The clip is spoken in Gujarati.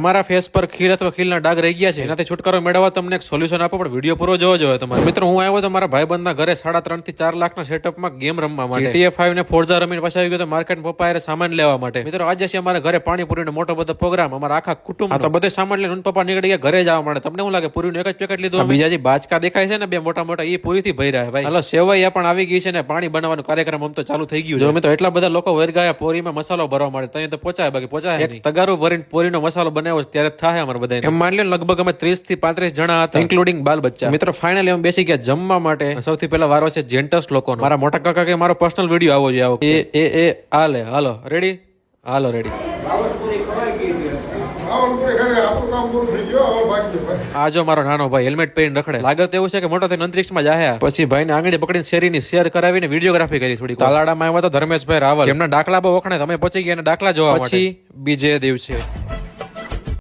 તમારા ફેસ પર ખીલ અથવા ખીલના ડાઘ રહી ગયા છે. એનાથી છુટકારો મેળવવા તમને એક સોલ્યુશન આપો પણ વીડિયો પૂરો જોવો જોઈએ તમારે. મિત્રો હું આવ્યો તો મારા ભાઈબંધના ઘરે સાડા ત્રણથી ચાર લાખના સેટઅપમાં ગેમ રમવા માટે. ટીએ ફાઈવ ને ફોર્ઝા રમીને પાછા આવી ગયો તો માર્કેટ પપ્પા સામાન લેવા માટે. મિત્રો આજે છે અમારા ઘરે પાણીપુરીનો મોટો બધો પ્રોગ્રામ અમારા આખા કુટુંબ તો બધે સામાન લઈને પપ્પા નીકળી ગયા ઘરે જવા માટે. તમને શું લાગે પૂરીનું એક જ પેકેટ લીધું બીજા જે બાચકા દેખાય છે ને બે મોટા મોટા એ પૂરીથી ભરી રહ્યા ભાઈ. હલો સેવાઈ પણ આવી ગઈ છે ને પાણી બનાવવાનો કાર્યક્રમ આમ તો ચાલુ થઈ ગયું છે. મિત્રો એટલા બધા લોકો વેરગાયા પોરીમાં મસાલો ભરવા માટે. ત્યાં તો પહોંચાય બાકી પહોંચાય તગારું ભરીને પોરીનો મસાલો બનાવ્યો છે ત્યારે થાય અમારે બધા એમ માની લો લગભગ અમે ત્રીસથી પાંત્રીસ જણા હતા. ઇન્કલુડિંગ બાલ બચ્ચા. મિત્રો ફાઇનલી અમે બેસી ગયા જમવા માટે. સૌથી પહેલા વારો છે જેન્ટસ લોકો મારા મોટા કાકા કે મારો પર્સનલ વીડિયો આવો જોઈએ આવો. એ એ એ હાલે હાલો. રેડી હાલો રેડી આ જો મારો નાનો ભાઈ હેલ્મેટ પહેરીને રખડે. લાગે તો એવું છે કે મોટો થઈને અંતરિક્ષમાં જાહ્યા પછી ભાઈને આંગળી પકડીને શેરીની શેર કરાવીને વિડીયોગ્રાફી કરી થોડી તાલાડામાં આવ્યા તો ધર્મેશભાઈ રાવલ. એમના દાખલા બહુ વખણે તમે પહોંચી ગયા દાખલા જોવા પછી બીજે દિવસે.